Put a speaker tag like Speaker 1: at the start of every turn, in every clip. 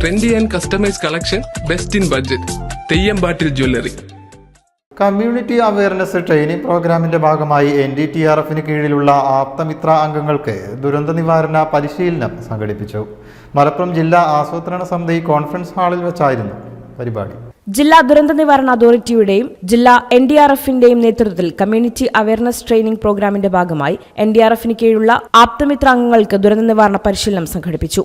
Speaker 1: Trendy and customise collection best in budget Theyyampattil jewellery
Speaker 2: community awareness training പ്രോഗ്രാമിന്റെ ഭാഗമായി N D T R എഫിന് കീഴിലുള്ള ആപ്തമിത്ര അംഗങ്ങൾക്ക് ദുരന്ത നിവാരണ പരിശീലനം സംഘടിപ്പിച്ചു. മലപ്പുറം ജില്ലാ ആസൂത്രണ സമിതി കോൺഫറൻസ് ഹാളിൽ വെച്ചായിരുന്നു പരിപാടി.
Speaker 3: ജില്ലാ ദുരന്ത നിവാരണ അതോറിറ്റിയുടെയും ജില്ലാ എൻ ഡി ആർ എഫിന്റെയും നേതൃത്വത്തിൽ കമ്മ്യൂണിറ്റി അവയർനെസ് ട്രെയിനിംഗ് പ്രോഗ്രാമിന്റെ ഭാഗമായി എൻ ഡി ആർ എഫിന് കീഴിലുള്ള ആപ്തമിത്ര അംഗങ്ങൾക്ക് ദുരന്ത നിവാരണ പരിശീലനം സംഘടിപ്പിച്ചു.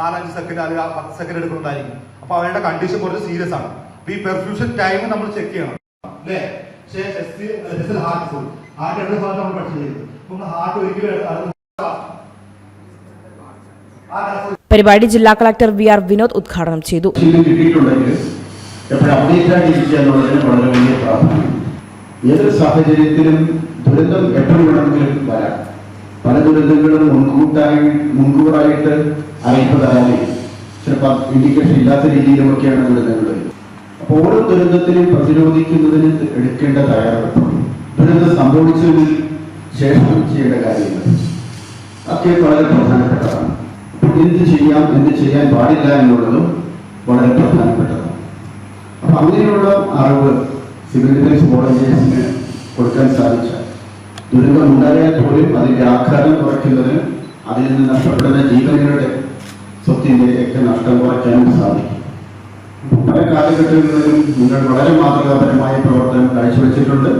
Speaker 4: നാലഞ്ച് സെക്കൻഡ് അല്ലെങ്കിൽ ആ പത്ത് സെക്കൻഡ് എടുക്കുന്നുണ്ടായിരിക്കും. അപ്പൊ അവരുടെ കണ്ടീഷൻ കുറച്ച് സീരിയസ് ആണ്. ഈ പെർഫ്യൂഷൻ ടൈം നമ്മൾ ചെക്ക് ചെയ്യണം. അല്ലേ? പക്ഷേ ചെസ്റ്റ് ഹാർട്ട് ഹാർട്ട് രണ്ട് ഭാഗത്ത് നമ്മൾ പഠിച്ചിരിക്കുന്നത് നമ്മൾ ഹാർട്ട് ഒരിക്കലും
Speaker 3: പരിപാടി ജില്ലാ കളക്ടർ വി ആർ വിനോദ് ഉദ്ഘാടനം ചെയ്തു.
Speaker 5: എപ്പോഴും അപ്ഡേറ്റ് ആയിട്ടിരിക്കുക എന്നുള്ളതിന് വളരെ വലിയ പ്രാധാന്യം. ഏതൊരു സാഹചര്യത്തിലും ദുരന്തം എപ്പോഴും വേണമെങ്കിലും വരാം. പല ദുരന്തങ്ങളും മുൻകൂട്ടായി മുൻകൂറായിട്ട് അറിയിപ്പതായാലേ ചിലപ്പോൾ ഇൻഡിക്കേഷൻ ഇല്ലാത്ത രീതിയിലുമൊക്കെയാണ് ദുരന്തങ്ങൾ വരുന്നത്. അപ്പോൾ ഓരോ ദുരന്തത്തിനും പ്രതിരോധിക്കുന്നതിന് എടുക്കേണ്ട തയ്യാറെടുപ്പ് ദുരന്തം സംഭവിച്ചതിന് ശേഷം ചെയ്യേണ്ട കാര്യങ്ങൾ ഒക്കെ വളരെ പ്രധാനപ്പെട്ടതാണ്. എന്ത് ചെയ്യാം എന്ത് ചെയ്യാൻ പാടില്ല എന്നുള്ളതും വളരെ പ്രധാനപ്പെട്ടതാണ്. അങ്ങനെയുള്ള അറിവ് സിവിൽ ഡിഫൻസ് വോളണ്ടിയേഴ്സിന് കൊടുക്കാൻ സാധിച്ചാൽ ദുരന്തം ഉണ്ടായാൽ പോലും അതിന്റെ ആഘാതം കുറയ്ക്കുന്നതിന് അതിൽ നിന്ന് നഷ്ടപ്പെടുന്ന ജീവനുകളുടെ സ്വത്തിന്റെ ഒക്കെ നഷ്ടം കുറയ്ക്കാനും സാധിക്കും പല കാലഘട്ടങ്ങളിലും നിങ്ങൾ വളരെ മാതൃകാപരമായ പ്രവർത്തനം കാഴ്ചവെച്ചിട്ടുണ്ട്.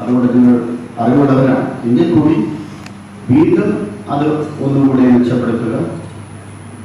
Speaker 5: അതുകൊണ്ട് നിങ്ങൾ അറിവുള്ളവരാണ്. എങ്കിൽ കൂടി വീണ്ടും അത് ഒന്നുകൂടി മെച്ചപ്പെടുത്തുക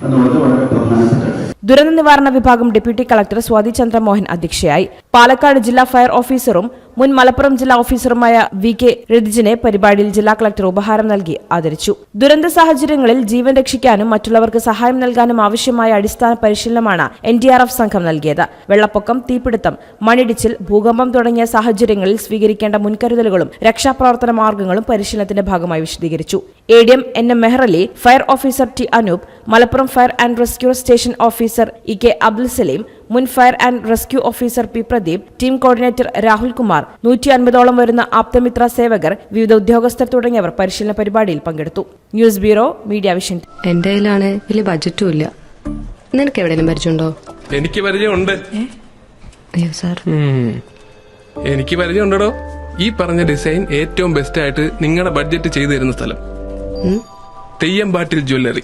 Speaker 5: എന്നുള്ളത് വളരെ പ്രധാനപ്പെട്ട
Speaker 3: ദുരന്ത നിവാരണ വിഭാഗം ഡെപ്യൂട്ടി കളക്ടർ സ്വാതി ചന്ദ്രമോഹൻ അധ്യക്ഷയായി. പാലക്കാട് ജില്ലാ ഫയർ ഓഫീസറും മുൻ മലപ്പുറം ജില്ലാ ഓഫീസറുമായ വി കെ രതിജിനെ പരിപാടിയിൽ ജില്ലാ കളക്ടർ ഉപഹാരം നൽകി ആദരിച്ചു. ദുരന്ത സാഹചര്യങ്ങളിൽ ജീവൻ രക്ഷിക്കാനും മറ്റുള്ളവർക്ക് സഹായം നൽകാനും ആവശ്യമായ അടിസ്ഥാന പരിശീലനമാണ് എൻ ഡി ആർ എഫ് സംഘം നൽകിയത്. വെള്ളപ്പൊക്കം തീപിടുത്തം മണിടിച്ചിൽ ഭൂകമ്പം തുടങ്ങിയ സാഹചര്യങ്ങളിൽ സ്വീകരിക്കേണ്ട മുൻകരുതലുകളും രക്ഷാപ്രവർത്തന മാർഗങ്ങളും പരിശീലനത്തിന്റെ ഭാഗമായി വിശദീകരിച്ചു. A D M N M Mehrali fire officer T Anoop Malappuram fire and rescue station officer E K Abdul Salim മുൻ fire and rescue officer P Pradeep team coordinator Rahul Kumar നൂറ്റി അൻപതോളം വരുന്ന ആപ്തമിത്ര സേവകർ വിവിധ ഉദ്യോഗസ്ഥർ തുടങ്ങിയവർ പരിശീലന പരിപാടിയിൽ പങ്കെടുത്തു. News bureau media vision.
Speaker 6: എന്റെ കയ്യിലാണ് വലിയ ബഡ്ജറ്റും ഇല്ല. നിനക്ക് എവിടെയെങ്കിലും പരിചയമുണ്ടോ?
Speaker 1: എനിക്ക് പരിചയമുണ്ട്.
Speaker 6: അയ്യോ സാർ
Speaker 1: എനിക്ക് പരിചയമുണ്ടോ ഈ പറഞ്ഞ ഡിസൈൻ ഏറ്റവും ബെസ്റ്റ് ആയിട്ട് നിങ്ങളുടെ ബഡ്ജറ്റ് ചെയ്തു തരുന്ന സ്ഥലം ബാട്ടിൽ jewellery